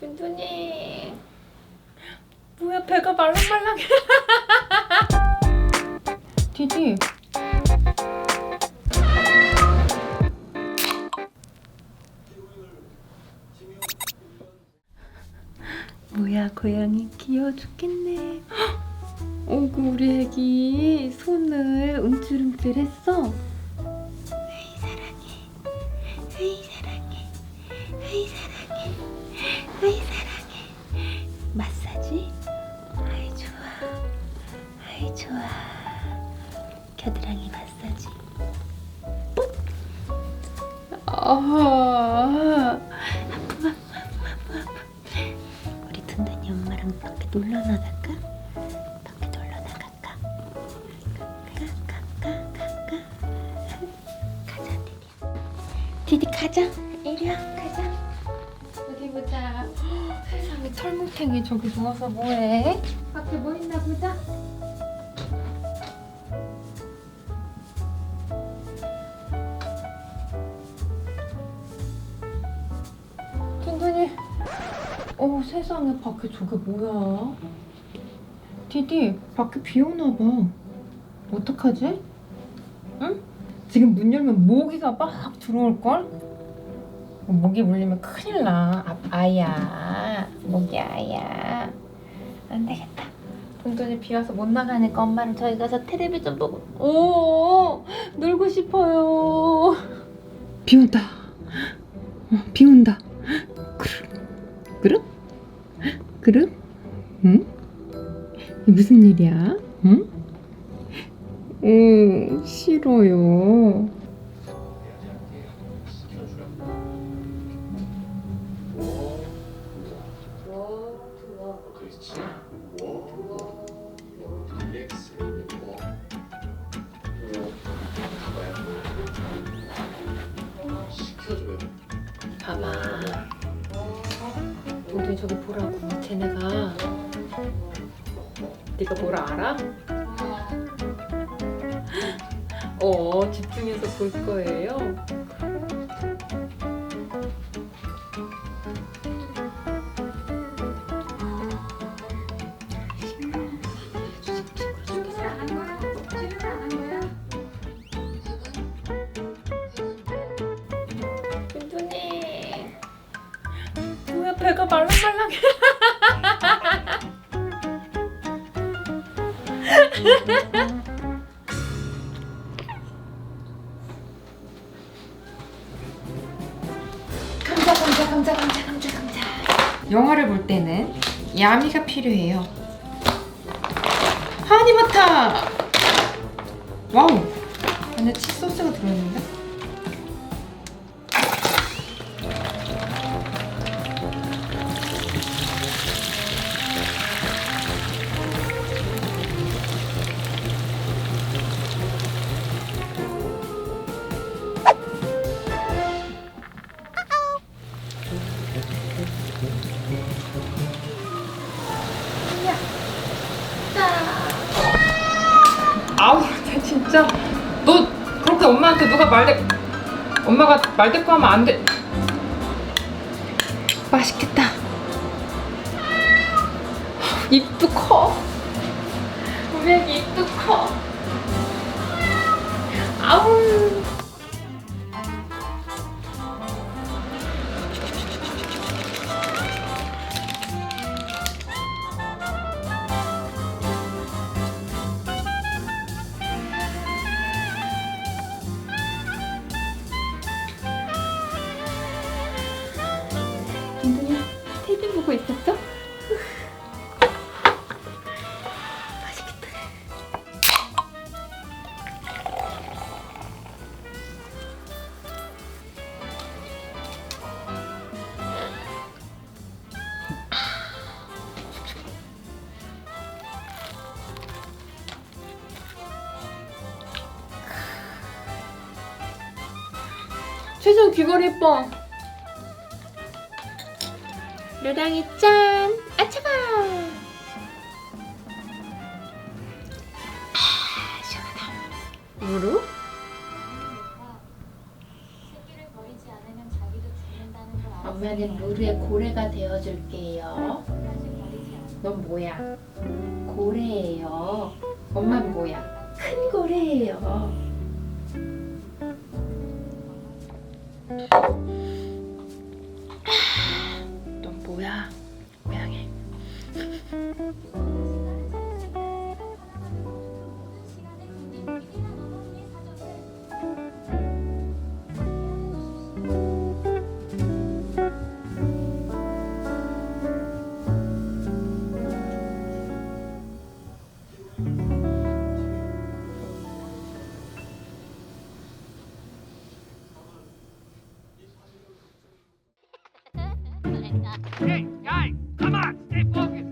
둔둔이. 뭐야 배가 말랑말랑해. 디디. 뭐야 고양이 귀여워 죽겠네. 어구 우리 애기 손을 움찔움찔했어 으이 사랑해 마사지? 아이 좋아. 아이 좋아. 겨드랑이 마사지. 뽁 아, 우리 엄마랑 밖에 놀러 나갈까? 밖에 놀러 나갈까? 가가가가가 가자 디디. 디디 가자. 이리 와 가자 보자 헉, 세상에 철뭉탱이 저기 누워서 뭐해? 밖에 뭐 있나 보자 든든이 어 세상에 밖에 저게 뭐야 디디 밖에 비 오나 봐 어떡하지? 응? 지금 문 열면 모기가 막 들어올걸? 모기 물리면 큰일 나 아, 아야 모기 아야 안 되겠다 돈돈이 비 와서 못 나가니까 엄마랑 저희 가서 텔레비전 보고 오 놀고 싶어요 비 온다 어, 비 온다 그릇 그릇? 그릇? 응? 무슨 일이야? 응? 오 싫어요 워. 시켜줘요. 봐봐 돈돈이 저기 보라고 쟤네가 네가 뭘 알아? 어 집중해서 볼 거예요 배가 말랑말랑해. 감자 감자 감자 감자 감자 감자. 영화를 볼 때는 야미가 필요해요. 하니바타! 와우! 안에 치소스가 들어있는데 너 그렇게 엄마한테 누가 말대 엄마가 말대꾸하면 안 돼. 맛있겠다. 입도 커. 우리 애기 입도 커. 아우. 보고? 맛있겠다. 최선 귀걸이 예뻐. 루랑이 짠! 아 차가! 아 시원하다. 왜 엄마는 루루의 고래가 되어줄게요. 넌 뭐야? 고래예요. 엄마는 뭐야? 큰 고래예요. 고양이. Hey, guys, come on, stay focused.